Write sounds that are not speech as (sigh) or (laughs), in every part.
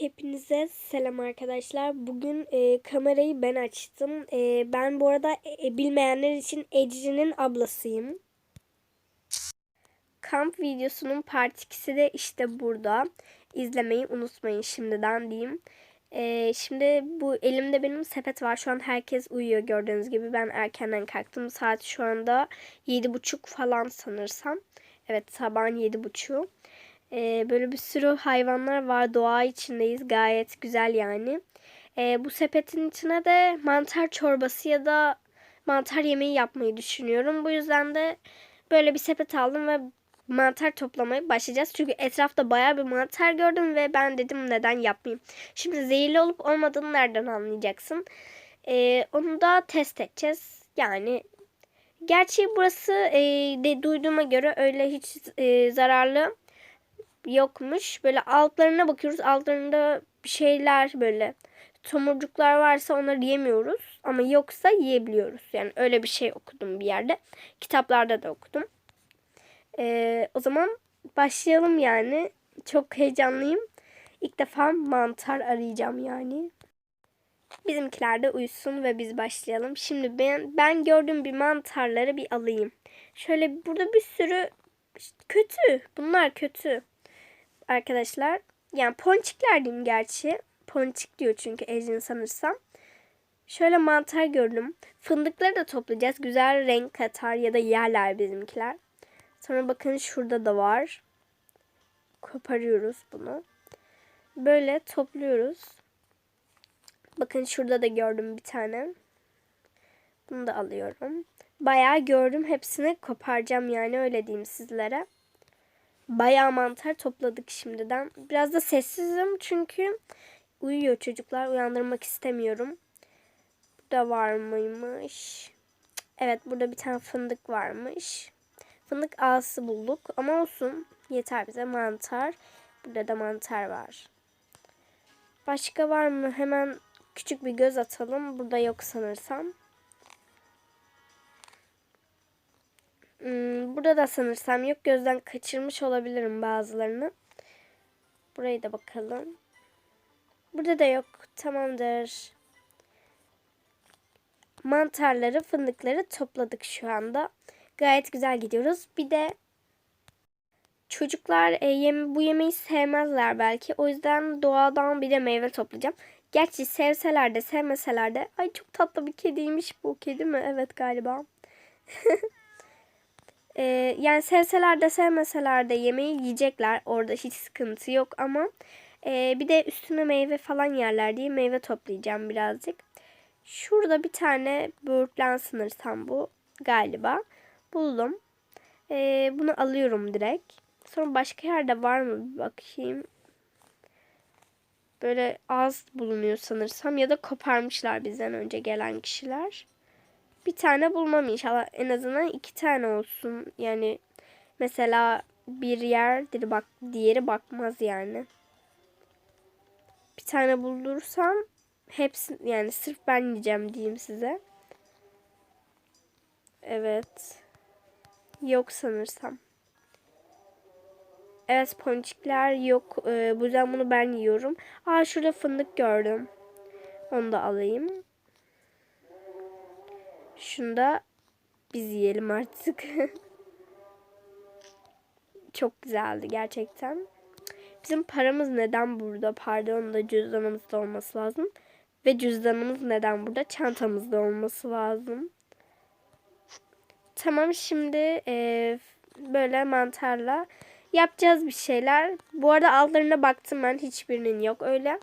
Hepinize selam arkadaşlar. Bugün e, kamerayı ben açtım. E, ben bu arada e, bilmeyenler için Ecrin'in ablasıyım. Kamp videosunun part 2'si de işte burada. İzlemeyi unutmayın şimdiden diyeyim. E, şimdi bu elimde benim sepet var. Şu an herkes uyuyor gördüğünüz gibi. Ben erkenden kalktım. Saat şu anda 7.30 falan sanırsam. Evet sabahın 7.30. Ee, böyle bir sürü hayvanlar var. Doğa içindeyiz. Gayet güzel yani. Ee, bu sepetin içine de mantar çorbası ya da mantar yemeği yapmayı düşünüyorum. Bu yüzden de böyle bir sepet aldım ve mantar toplamaya başlayacağız. Çünkü etrafta baya bir mantar gördüm ve ben dedim neden yapmayayım. Şimdi zehirli olup olmadığını nereden anlayacaksın? Ee, onu da test edeceğiz. Yani gerçi burası e, de duyduğuma göre öyle hiç e, zararlı yokmuş. Böyle altlarına bakıyoruz. Altlarında bir şeyler böyle tomurcuklar varsa onları yemiyoruz. Ama yoksa yiyebiliyoruz. Yani öyle bir şey okudum bir yerde. Kitaplarda da okudum. Ee, o zaman başlayalım yani. Çok heyecanlıyım. İlk defa mantar arayacağım yani. Bizimkiler de uyusun ve biz başlayalım. Şimdi ben ben gördüğüm bir mantarları bir alayım. Şöyle burada bir sürü kötü. Bunlar kötü arkadaşlar. Yani ponçikler diyeyim gerçi. Ponçik diyor çünkü Ejin sanırsam. Şöyle mantar gördüm. Fındıkları da toplayacağız. Güzel renk katar ya da yerler bizimkiler. Sonra bakın şurada da var. Koparıyoruz bunu. Böyle topluyoruz. Bakın şurada da gördüm bir tane. Bunu da alıyorum. Bayağı gördüm. Hepsini koparacağım yani öyle diyeyim sizlere. Bayağı mantar topladık şimdiden. Biraz da sessizim çünkü uyuyor çocuklar. Uyandırmak istemiyorum. Burada var mıymış? Evet burada bir tane fındık varmış. Fındık ağası bulduk ama olsun. Yeter bize mantar. Burada da mantar var. Başka var mı? Hemen küçük bir göz atalım. Burada yok sanırsam. Burada da sanırsam yok. Gözden kaçırmış olabilirim bazılarını. Burayı da bakalım. Burada da yok. Tamamdır. Mantarları, fındıkları topladık şu anda. Gayet güzel gidiyoruz. Bir de çocuklar e, yeme, bu yemeği sevmezler belki. O yüzden doğadan bir de meyve toplayacağım. Gerçi sevseler de sevmeseler de. Ay çok tatlı bir kediymiş bu. Kedi mi? Evet galiba. (laughs) Ee, yani sevseler de sevmeseler de yemeği yiyecekler. Orada hiç sıkıntı yok ama e, bir de üstüne meyve falan yerler diye meyve toplayacağım birazcık. Şurada bir tane böğürtlen sanırsam bu galiba. Buldum. Ee, bunu alıyorum direkt. Sonra başka yerde var mı bir bakayım. Böyle az bulunuyor sanırsam ya da koparmışlar bizden önce gelen kişiler bir tane bulmam inşallah. En azından iki tane olsun. Yani mesela bir yerdir bak diğeri bakmaz yani. Bir tane buldursam hepsi yani sırf ben yiyeceğim diyeyim size. Evet. Yok sanırsam. Evet ponçikler yok. Ee, bu yüzden bunu ben yiyorum. Aa şurada fındık gördüm. Onu da alayım. Şunu da biz yiyelim artık. (laughs) Çok güzeldi gerçekten. Bizim paramız neden burada? Pardon da cüzdanımızda olması lazım. Ve cüzdanımız neden burada? Çantamızda olması lazım. Tamam şimdi e, böyle mantarla yapacağız bir şeyler. Bu arada altlarına baktım ben hiçbirinin yok öyle.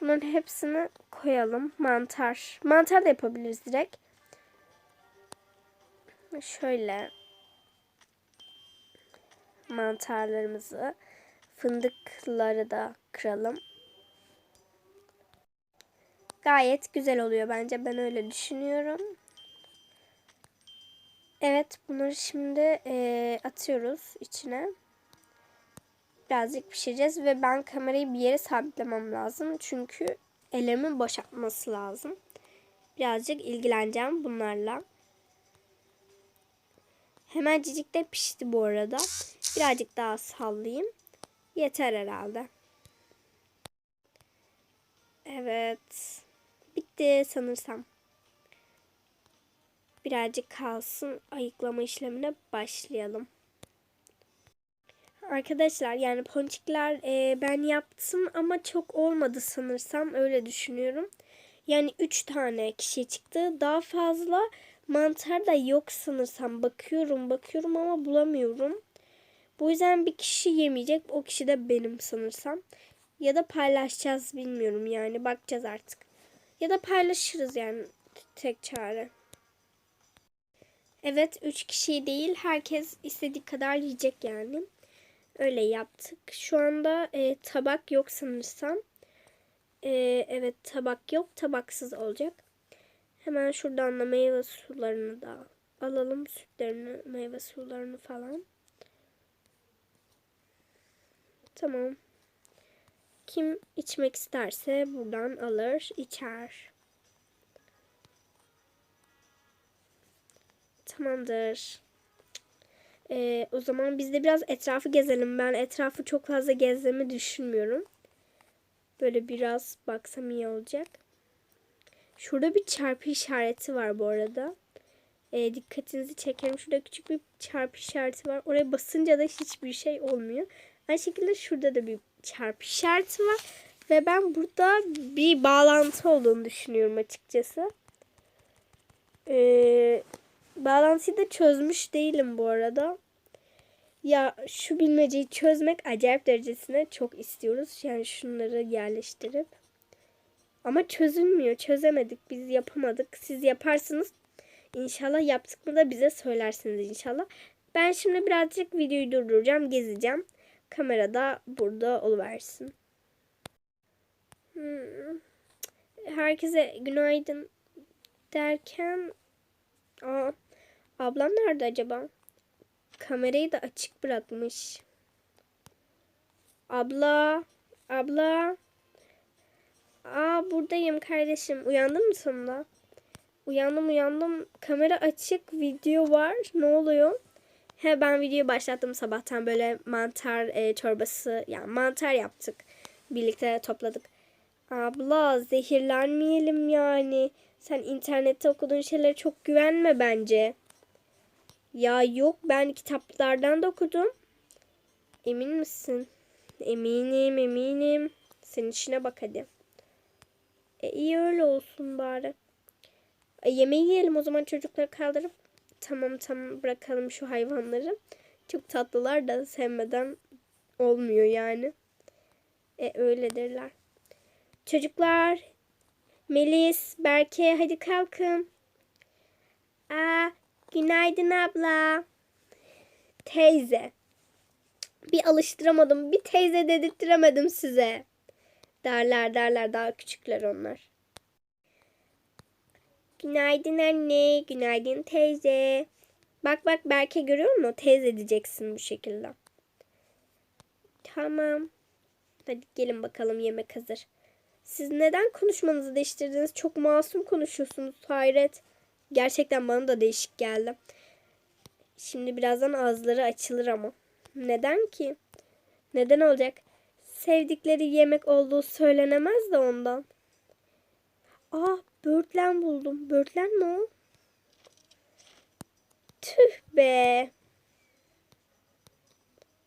Bunların hepsini koyalım. Mantar. Mantar da yapabiliriz direkt. Şöyle mantarlarımızı fındıkları da kıralım. Gayet güzel oluyor bence. Ben öyle düşünüyorum. Evet bunları şimdi e, atıyoruz içine. Birazcık pişireceğiz ve ben kamerayı bir yere sabitlemem lazım. Çünkü ellerimin boşaltması lazım. Birazcık ilgileneceğim bunlarla. Hemencik de pişti bu arada. Birazcık daha sallayayım. Yeter herhalde. Evet. Bitti sanırsam. Birazcık kalsın. Ayıklama işlemine başlayalım. Arkadaşlar yani ponçikler e, ben yaptım ama çok olmadı sanırsam öyle düşünüyorum. Yani 3 tane kişi çıktı. Daha fazla mantar da yok sanırsam. Bakıyorum bakıyorum ama bulamıyorum. Bu yüzden bir kişi yemeyecek. O kişi de benim sanırsam. Ya da paylaşacağız bilmiyorum yani. Bakacağız artık. Ya da paylaşırız yani. Tek çare. Evet 3 kişi değil. Herkes istediği kadar yiyecek yani. Öyle yaptık. Şu anda e, tabak yok sanırsam. E, evet tabak yok. Tabaksız olacak. Hemen şuradan da meyve sularını da alalım. Sütlerini, meyve sularını falan. Tamam. Kim içmek isterse buradan alır, içer. Tamamdır. Ee, o zaman biz de biraz etrafı gezelim. Ben etrafı çok fazla gezdiğimi düşünmüyorum. Böyle biraz baksam iyi olacak. Şurada bir çarpı işareti var bu arada. Ee, dikkatinizi çekerim. Şurada küçük bir çarpı işareti var. Oraya basınca da hiçbir şey olmuyor. Aynı şekilde şurada da bir çarpı işareti var. Ve ben burada bir bağlantı olduğunu düşünüyorum açıkçası. Ee, bağlantıyı da çözmüş değilim bu arada. Ya şu bilmeceyi çözmek acayip derecesine çok istiyoruz. Yani şunları yerleştirip. Ama çözülmüyor. Çözemedik. Biz yapamadık. Siz yaparsınız. İnşallah yaptık mı da bize söylersiniz inşallah. Ben şimdi birazcık videoyu durduracağım. Gezeceğim. Kamerada burada oluversin. Hmm. Herkese günaydın derken Aa, ablam nerede acaba? Kamerayı da açık bırakmış. Abla, abla. Aa buradayım kardeşim. Uyandın mı sonunda? Uyandım uyandım. Kamera açık, video var. Ne oluyor? He ben videoyu başlattım sabahtan böyle mantar e, çorbası yani mantar yaptık. Birlikte topladık. Abla zehirlenmeyelim yani. Sen internette okuduğun şeylere çok güvenme bence. Ya yok ben kitaplardan da okudum. Emin misin? Eminim eminim. Senin işine bak hadi. E, iyi öyle olsun bari. E, yemeği yiyelim o zaman çocukları kaldırıp. Tamam tamam bırakalım şu hayvanları. Çok tatlılar da sevmeden olmuyor yani. E öyledirler. Çocuklar, Melis, Berke hadi kalkın. Aa, günaydın abla. Teyze. Bir alıştıramadım, bir teyze dedirttiremedim size. Derler derler daha küçükler onlar. Günaydın anne, günaydın teyze. Bak bak Berke görüyor musun? Teyze diyeceksin bu şekilde. Tamam. Hadi gelin bakalım yemek hazır. Siz neden konuşmanızı değiştirdiniz? Çok masum konuşuyorsunuz. Hayret. Gerçekten bana da değişik geldi. Şimdi birazdan ağızları açılır ama. Neden ki? Neden olacak? Sevdikleri yemek olduğu söylenemez de ondan. Aa, böğürtlen buldum. Böğürtlen mi o? Tüh be.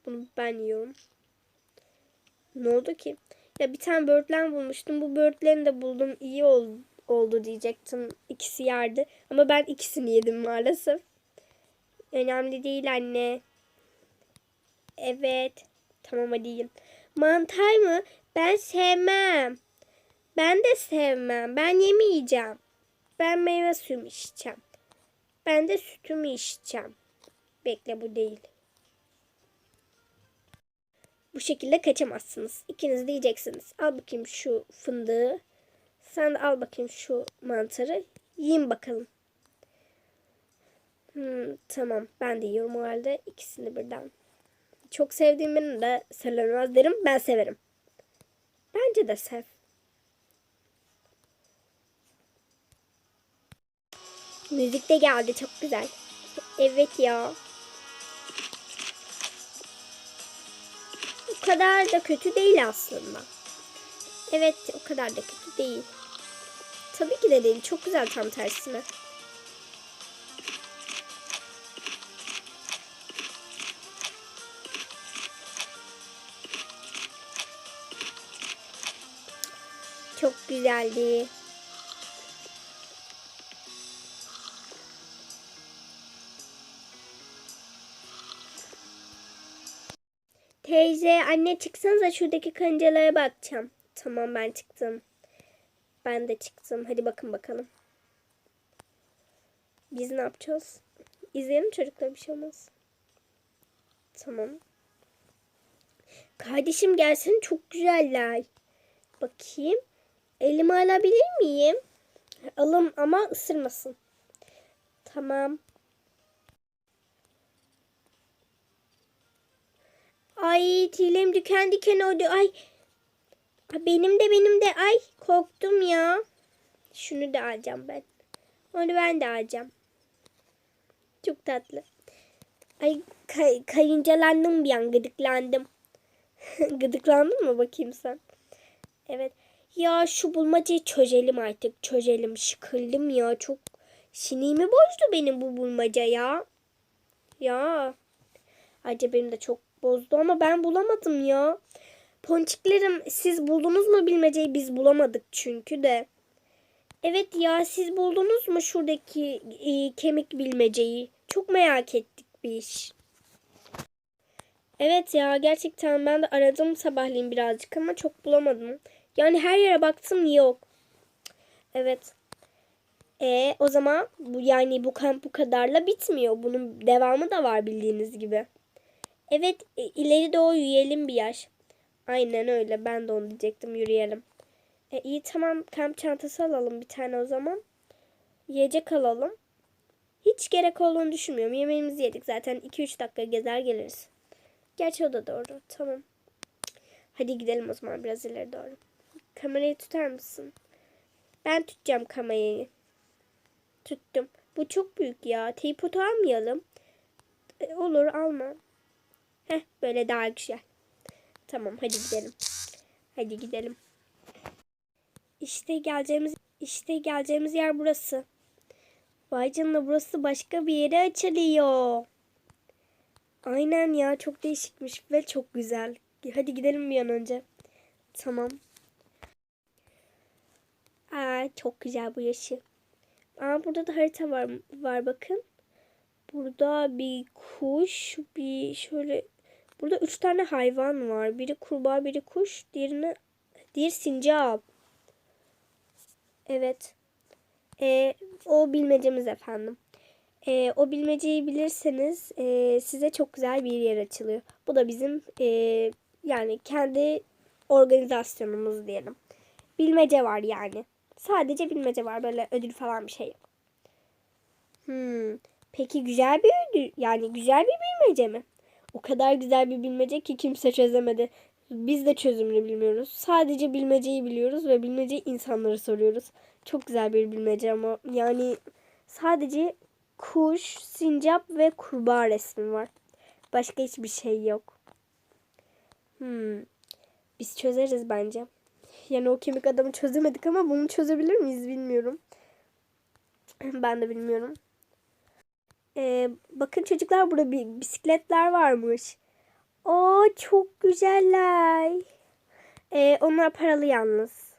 Bunu ben yiyorum. Ne oldu ki? Ya bir tane böğürtlen bulmuştum. Bu böğürtleni de buldum. İyi ol, oldu diyecektim. İkisi yerdi. Ama ben ikisini yedim maalesef. Önemli değil anne. Evet. Tamam hadi yiyin. Mantar mı? Ben sevmem. Ben de sevmem. Ben yemeyeceğim. Ben meyve suyumu içeceğim. Ben de sütümü içeceğim. Bekle bu değil. Bu şekilde kaçamazsınız. İkiniz de yiyeceksiniz. Al bakayım şu fındığı. Sen de al bakayım şu mantarı. Yiyin bakalım. Hmm, tamam. Ben de yiyorum o halde. ikisini birden. Çok sevdiğimin de söylemez derim. Ben severim. Bence de sev. Müzik de geldi. Çok güzel. Evet ya. O kadar da kötü değil aslında. Evet o kadar da kötü değil. Tabii ki de değil. Çok güzel tam tersine. Güzeldi. Teyze, anne çıksanıza şuradaki karıncalara bakacağım. Tamam ben çıktım. Ben de çıktım. Hadi bakın bakalım. Biz ne yapacağız? İzleyelim çocuklar bir şey olmaz. Tamam. Kardeşim gelsin çok güzeller. Bakayım. Elimi alabilir miyim? Alım ama ısırmasın. Tamam. Ay tüylerim diken diken oldu. Ay, Benim de benim de. Ay korktum ya. Şunu da alacağım ben. Onu ben de alacağım. Çok tatlı. Ay kay, kayıncalandım bir an gıdıklandım. (laughs) Gıdıklandın mı bakayım sen? Evet. Ya şu bulmacayı çözelim artık. Çözelim. Sıkıldım ya. Çok sinirimi bozdu benim bu bulmaca ya. Ya. Ayrıca benim de çok bozdu ama ben bulamadım ya. Ponçiklerim siz buldunuz mu bilmeceyi biz bulamadık çünkü de. Evet ya siz buldunuz mu şuradaki e, kemik bilmeceyi? Çok merak ettik biz. Evet ya gerçekten ben de aradım sabahleyin birazcık ama çok bulamadım. Yani her yere baktım yok. Evet. E o zaman bu yani bu kamp bu kadarla bitmiyor. Bunun devamı da var bildiğiniz gibi. Evet e, ileri doğru yürüyelim bir yaş. Aynen öyle ben de onu diyecektim yürüyelim. E, iyi tamam kamp çantası alalım bir tane o zaman. Yiyecek alalım. Hiç gerek olduğunu düşünmüyorum. Yemeğimizi yedik zaten 2-3 dakika gezer geliriz. Gerçi o da doğru. Tamam. Hadi gidelim o zaman biraz ileri doğru. Kamerayı tutar mısın? Ben tutacağım kamerayı. Tuttum. Bu çok büyük ya. Tripod almayalım. E, olur alma. Heh böyle daha güzel. Tamam hadi gidelim. Hadi gidelim. İşte geleceğimiz işte geleceğimiz yer burası. Vay canına burası başka bir yere açılıyor. Aynen ya çok değişikmiş ve çok güzel. Hadi gidelim bir an önce. Tamam. Aa çok güzel bu yaşı. Aa burada da harita var var bakın. Burada bir kuş, bir şöyle burada üç tane hayvan var. Biri kurbağa, biri kuş, diğerini diğer sincap. Evet. Ee, o bilmecemiz efendim. Ee, o bilmeceyi bilirseniz e, size çok güzel bir yer açılıyor. Bu da bizim e, yani kendi organizasyonumuz diyelim. Bilmece var yani. Sadece bilmece var. Böyle ödül falan bir şey yok. Hmm. Peki güzel bir ödül yani güzel bir bilmece mi? O kadar güzel bir bilmece ki kimse çözemedi. Biz de çözümünü bilmiyoruz. Sadece bilmeceyi biliyoruz ve bilmeceyi insanlara soruyoruz. Çok güzel bir bilmece ama yani sadece kuş, sincap ve kurbağa resmi var. Başka hiçbir şey yok. Hmm. Biz çözeriz bence. Yani o kemik adamı çözemedik ama bunu çözebilir miyiz bilmiyorum. (clears throat) Ben de bilmiyorum. Ee, bakın çocuklar burada bir bisikletler varmış. Oo çok güzeller. Ee, onlar paralı yalnız.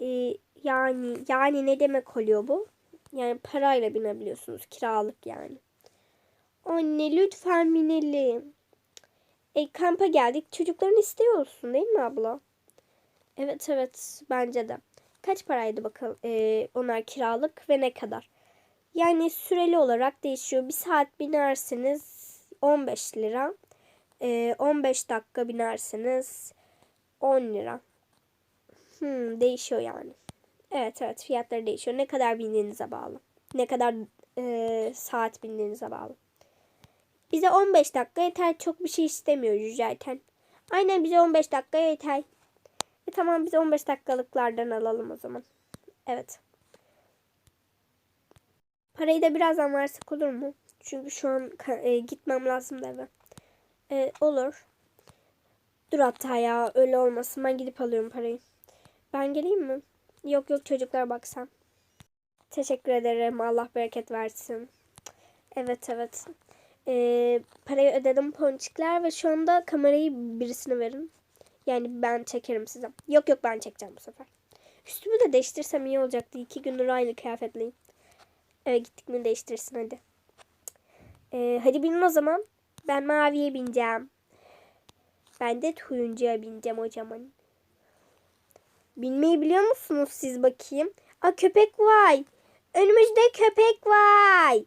Ee, yani yani ne demek oluyor bu? Yani parayla binebiliyorsunuz. Kiralık yani. Anne lütfen binelim. E, kampa geldik. Çocukların isteği olsun değil mi abla? Evet evet bence de. Kaç paraydı bakalım ee, onlar kiralık ve ne kadar? Yani süreli olarak değişiyor. Bir saat binersiniz 15 lira. Ee, 15 dakika binersiniz 10 lira. Hmm, değişiyor yani. Evet evet fiyatları değişiyor. Ne kadar bindiğinize bağlı. Ne kadar e, saat bindiğinize bağlı. Bize 15 dakika yeter. Çok bir şey istemiyoruz zaten. Aynen bize 15 dakika yeter. E tamam biz 15 dakikalıklardan alalım o zaman. Evet. Parayı da birazdan versak olur mu? Çünkü şu an e, gitmem lazım da eve. E, olur. Dur hatta ya öyle olmasın. Ben gidip alıyorum parayı. Ben geleyim mi? Yok yok çocuklar baksan. Teşekkür ederim. Allah bereket versin. Evet evet. Ee, parayı ödedim ponçikler ve şu anda kamerayı birisine verin. Yani ben çekerim size. Yok yok ben çekeceğim bu sefer. Üstümü de değiştirsem iyi olacaktı. İki gündür aynı kıyafetliyim. Evet gittik mi değiştirsin hadi. Ee, hadi binin o zaman. Ben maviye bineceğim. Ben de turuncuya bineceğim o zaman. Binmeyi biliyor musunuz siz bakayım? Aa köpek var. Önümüzde köpek var.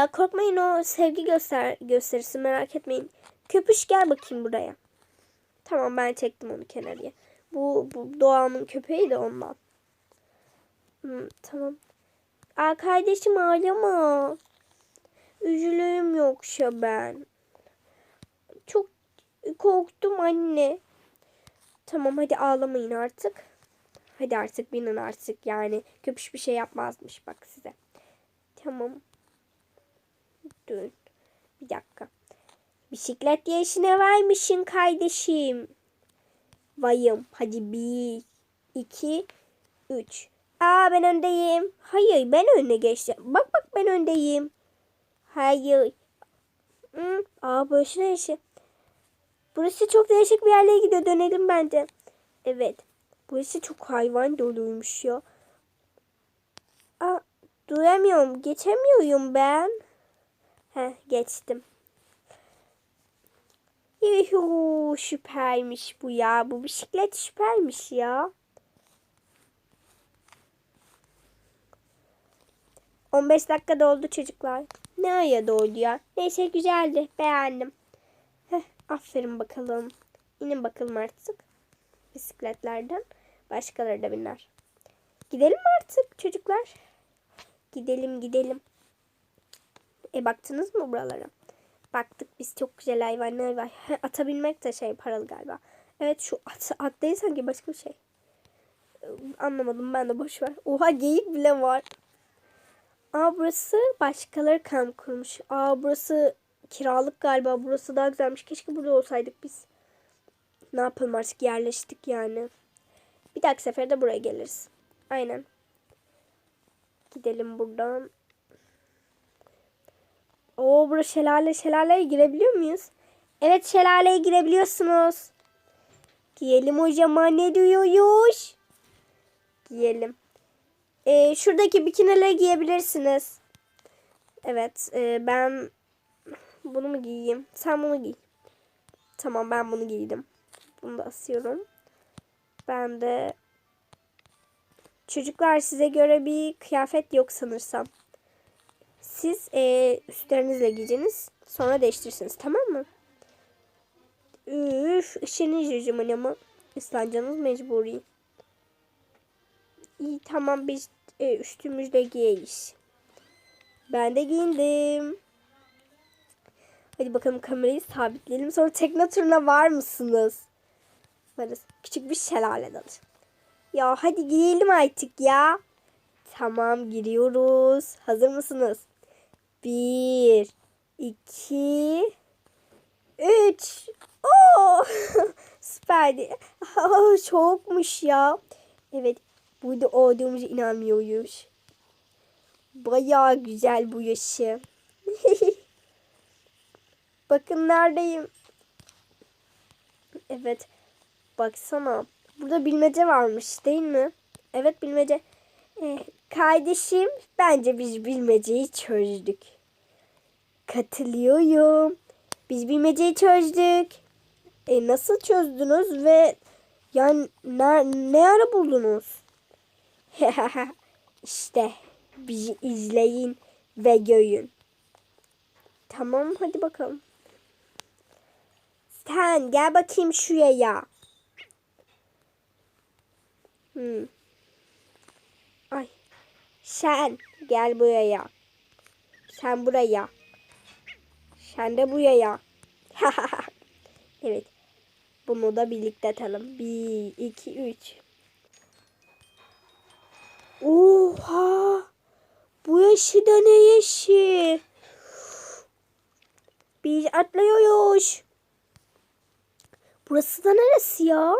Ya korkmayın o sevgi göster gösterisi merak etmeyin. Köpüş gel bakayım buraya. Tamam ben çektim onu kenarıya. Bu, bu doğanın köpeği de ondan. Hmm, tamam. Aa kardeşim ağlama. Üzülürüm yoksa ben. Çok korktum anne. Tamam hadi ağlamayın artık. Hadi artık binin artık yani. Köpüş bir şey yapmazmış bak size. Tamam. Dur. Bir dakika. Bisiklet yarışına varmışsın kardeşim. Vayım. Hadi bir, iki, üç. Aa ben öndeyim. Hayır ben önüne geçtim. Bak bak ben öndeyim. Hayır. Hı, aa burası neresi? Burası çok değişik bir yerlere gidiyor. Dönelim bence. Evet. Burası çok hayvan doluymuş ya. Aa, duramıyorum. Geçemiyorum ben. Heh, geçtim. Yuhu, süpermiş bu ya. Bu bisiklet süpermiş ya. 15 dakika doldu çocuklar. Ne aya doldu ya? Neyse güzeldi. Beğendim. Heh, aferin bakalım. İnin bakalım artık. Bisikletlerden. Başkaları da biner. Gidelim artık çocuklar? Gidelim gidelim. E baktınız mı buralara? Baktık biz çok güzel hayvanlar var. Ata binmek de şey paralı galiba. Evet şu at, at değil sanki başka bir şey. Anlamadım ben de boş ver. Oha geyik bile var. Aa burası başkaları kamp kurmuş. Aa burası kiralık galiba. Burası daha güzelmiş. Keşke burada olsaydık biz. Ne yapalım artık yerleştik yani. Bir dahaki sefere de buraya geliriz. Aynen. Gidelim buradan. Oo burası şelale. Şelaleye girebiliyor muyuz? Evet şelaleye girebiliyorsunuz. Giyelim hocama ne diyoruz? Giyelim. Ee, şuradaki bikinileri giyebilirsiniz. Evet e, ben bunu mu giyeyim? Sen bunu giy. Tamam ben bunu giydim. Bunu da asıyorum. Ben de çocuklar size göre bir kıyafet yok sanırsam. Siz e, üstlerinizle giyeceğiniz sonra değiştirirsiniz tamam mı? Üf işiniz yüzümün ama ıslancanız mecburi. İyi tamam biz e, üstümüzde giyeyiz. Ben de giyindim. Hadi bakalım kamerayı sabitleyelim. Sonra tekne turuna var mısınız? Varız. Küçük bir şelale dalı. Ya hadi giyelim artık ya. Tamam giriyoruz. Hazır mısınız? Bir, iki, üç. Oo, (laughs) süperdi. Soğukmuş ya. Evet, burada olduğumuza inanmıyoruz. Bayağı güzel bu yaşı. (laughs) Bakın neredeyim. Evet. Baksana. Burada bilmece varmış değil mi? Evet bilmece. Ee, kardeşim bence biz bilmeceyi çözdük. Katılıyorum. Biz bilmeceyi çözdük. E, nasıl çözdünüz ve yani ne, ne ara buldunuz? (laughs) işte bizi izleyin ve görün. Tamam hadi bakalım. Sen gel bakayım şuraya. Hmm. Sen gel buraya. Sen buraya. Sen de buraya. (laughs) Evet. Bunu da birlikte atalım. Bir, iki, üç. Oha! Bu yaşı da ne yaşı? Biz atlıyoruz. Burası da neresi ya?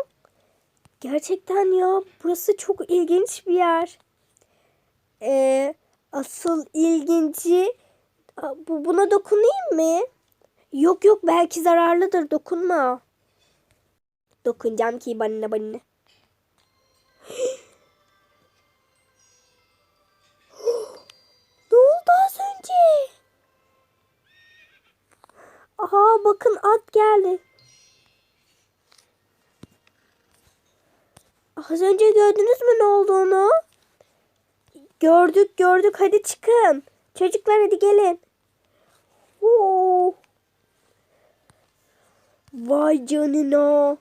Gerçekten ya burası çok ilginç bir yer. Ee, asıl ilginci bu buna dokunayım mı? Yok yok belki zararlıdır dokunma. Dokunacağım ki bana bana. (gasps) ne oldu az önce? Aha bakın at geldi. Az önce gördünüz mü ne olduğunu? Gördük gördük hadi çıkın. Çocuklar hadi gelin. Oo. Vay canına.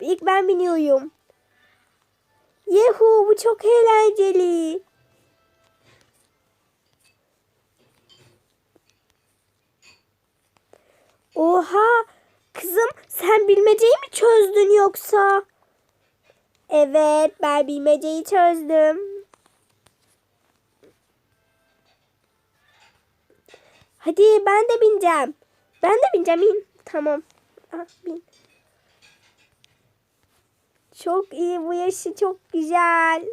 İlk ben biniyorum. Yehu bu çok eğlenceli. Oha kızım sen bilmeceyi mi çözdün yoksa? Evet ben bilmeceyi çözdüm. Hadi ben de bineceğim. Ben de bineceğim. İn. Tamam. Ah, bin. Çok iyi bu yaşı çok güzel.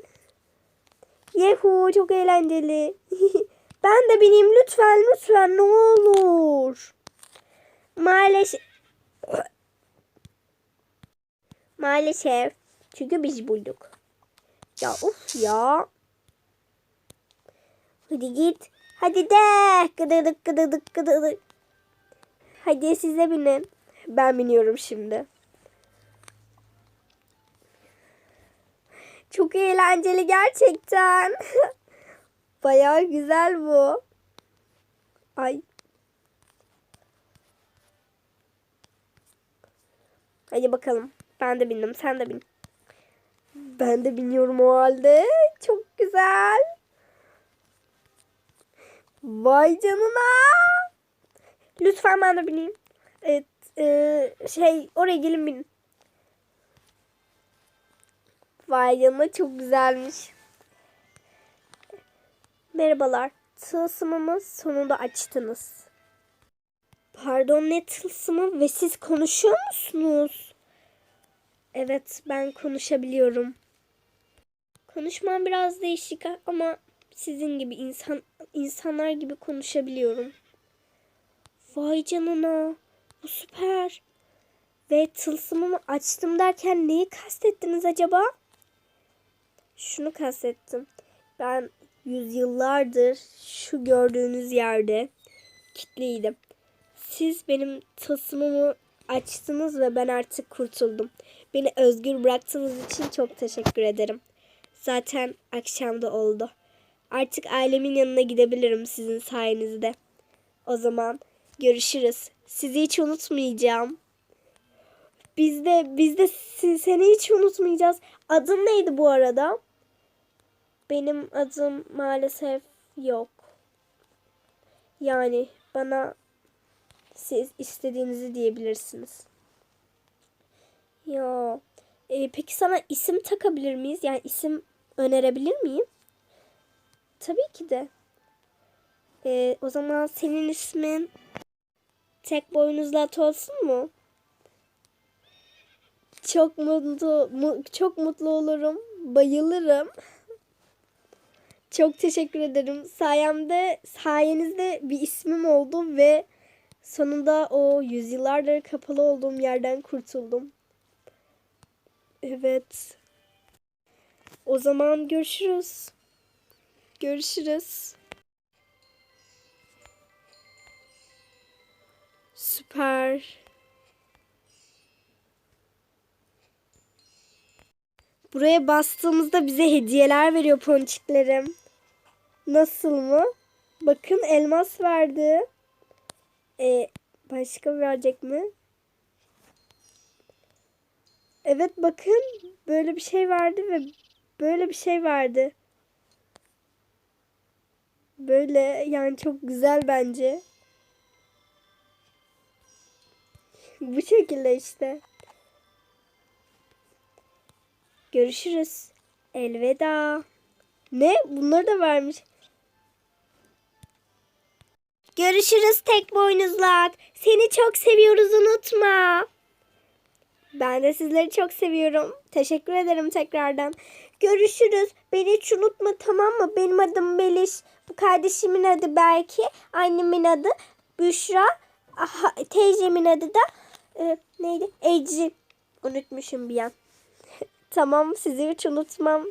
Yehu çok eğlenceli. (laughs) ben de bineyim lütfen lütfen ne olur. Maalesef. (laughs) Maalesef. Çünkü biz bulduk. Ya of ya. Hadi git. Hadi de. Gıdıdık gıdıdık gıdıdık. Hadi siz de binin. Ben biniyorum şimdi. Çok eğlenceli gerçekten. (laughs) Bayağı güzel bu. Ay. Hadi bakalım. Ben de bindim. Sen de bin. Ben de biniyorum o halde. Çok güzel. Vay canına. Lütfen ben de bineyim. Evet. e, şey oraya gelin binin. Vay canına çok güzelmiş. Merhabalar. Tılsımımı sonunda açtınız. Pardon ne tılsımı ve siz konuşuyor musunuz? Evet ben konuşabiliyorum. Konuşmam biraz değişik ama sizin gibi insan insanlar gibi konuşabiliyorum. Vay canına. Bu süper. Ve tılsımımı açtım derken neyi kastettiniz acaba? Şunu kastettim. Ben yüzyıllardır şu gördüğünüz yerde kitleydim. Siz benim tılsımımı açtınız ve ben artık kurtuldum. Beni özgür bıraktığınız için çok teşekkür ederim. Zaten akşam da oldu. Artık ailemin yanına gidebilirim sizin sayenizde. O zaman görüşürüz. Sizi hiç unutmayacağım. Biz de biz de seni hiç unutmayacağız. Adın neydi bu arada? Benim adım maalesef yok. Yani bana siz istediğinizi diyebilirsiniz. Ya e, peki sana isim takabilir miyiz? Yani isim önerebilir miyim? Tabii ki de. E, o zaman senin ismin tek boynuzlu at olsun mu? Çok mutlu, mu- çok mutlu olurum. Bayılırım. Çok teşekkür ederim. Sayemde, sayenizde bir ismim oldu ve sonunda o yüzyıllardır kapalı olduğum yerden kurtuldum. Evet. O zaman görüşürüz. Görüşürüz. Süper. Buraya bastığımızda bize hediyeler veriyor ponçiklerim. Nasıl mı? Bakın elmas verdi. E, başka verecek mi? Evet bakın böyle bir şey verdi ve böyle bir şey verdi. Böyle yani çok güzel bence. Bu şekilde işte. Görüşürüz. Elveda. Ne? Bunları da vermiş. Görüşürüz tek boynuzlar. Seni çok seviyoruz unutma. Ben de sizleri çok seviyorum. Teşekkür ederim tekrardan. Görüşürüz. Beni hiç unutma tamam mı? Benim adım Beliş. Bu kardeşimin adı Belki. Annemin adı Büşra. Aha, teyzemin adı da e, neydi? Ecrin. Unutmuşum bir an. (laughs) tamam sizi hiç unutmam.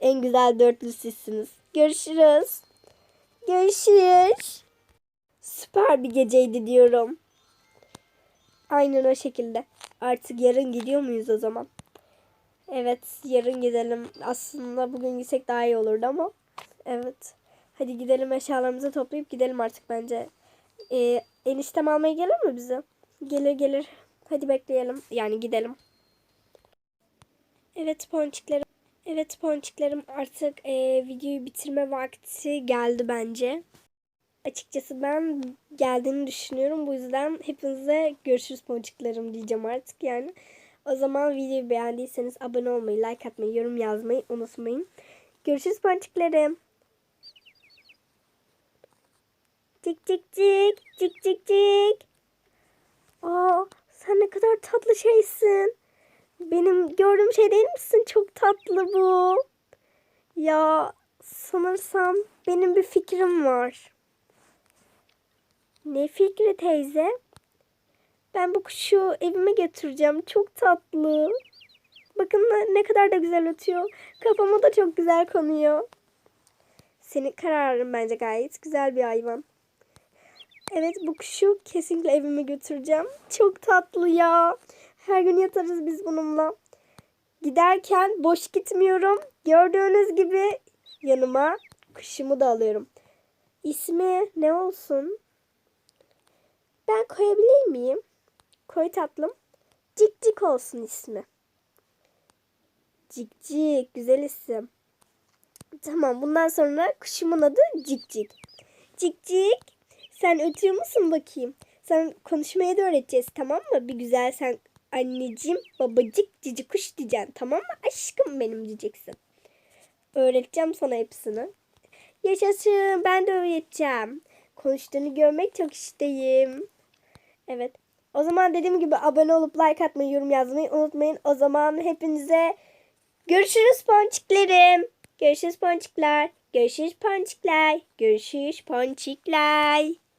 En güzel dörtlü sizsiniz. Görüşürüz. Görüşürüz. Süper bir geceydi diyorum. Aynen o şekilde. Artık yarın gidiyor muyuz o zaman? Evet yarın gidelim. Aslında bugün gitsek daha iyi olurdu ama. Evet. Hadi gidelim eşyalarımızı toplayıp gidelim artık bence. Ee, eniştem almaya gelir mi bize? Gelir gelir. Hadi bekleyelim. Yani gidelim. Evet ponçiklerim. Evet ponçiklerim artık e, videoyu bitirme vakti geldi bence. Açıkçası ben geldiğini düşünüyorum. Bu yüzden hepinize görüşürüz ponçiklerim diyeceğim artık yani. O zaman videoyu beğendiyseniz abone olmayı, like atmayı, yorum yazmayı unutmayın. Görüşürüz ponçiklerim. Cik cik cik, cik cik cik. Aa, sen ne kadar tatlı şeysin. Benim gördüğüm şey değil misin? Çok tatlı bu. Ya sanırsam benim bir fikrim var. Ne fikri teyze? Ben bu kuşu evime götüreceğim. Çok tatlı. Bakın ne- kadar da güzel ötüyor. Kafama da çok güzel konuyor. Senin kararın bence gayet güzel bir hayvan. Evet bu kuşu kesinlikle evime götüreceğim. Çok tatlı ya. Her gün yatarız biz bununla. Giderken boş gitmiyorum. Gördüğünüz gibi yanıma kuşumu da alıyorum. İsmi ne olsun? Ben koyabilir miyim? Koy tatlım. Cik cik olsun ismi. Cik cik güzel isim. Tamam bundan sonra kuşumun adı Cik Cik. Cik Cik sen ötüyor musun bakayım? Sen konuşmayı da öğreteceğiz tamam mı? Bir güzel sen anneciğim babacık cici kuş diyeceksin tamam mı? Aşkım benim diyeceksin. Öğreteceğim sana hepsini. Yaşasın ben de öğreteceğim. Konuştuğunu görmek çok isteyim. Evet. O zaman dediğim gibi abone olup like atmayı, yorum yazmayı unutmayın. O zaman hepinize görüşürüz ponçiklerim. Görüşürüz ponçikler. Görüşürüz ponçikler. Görüşürüz ponçikler.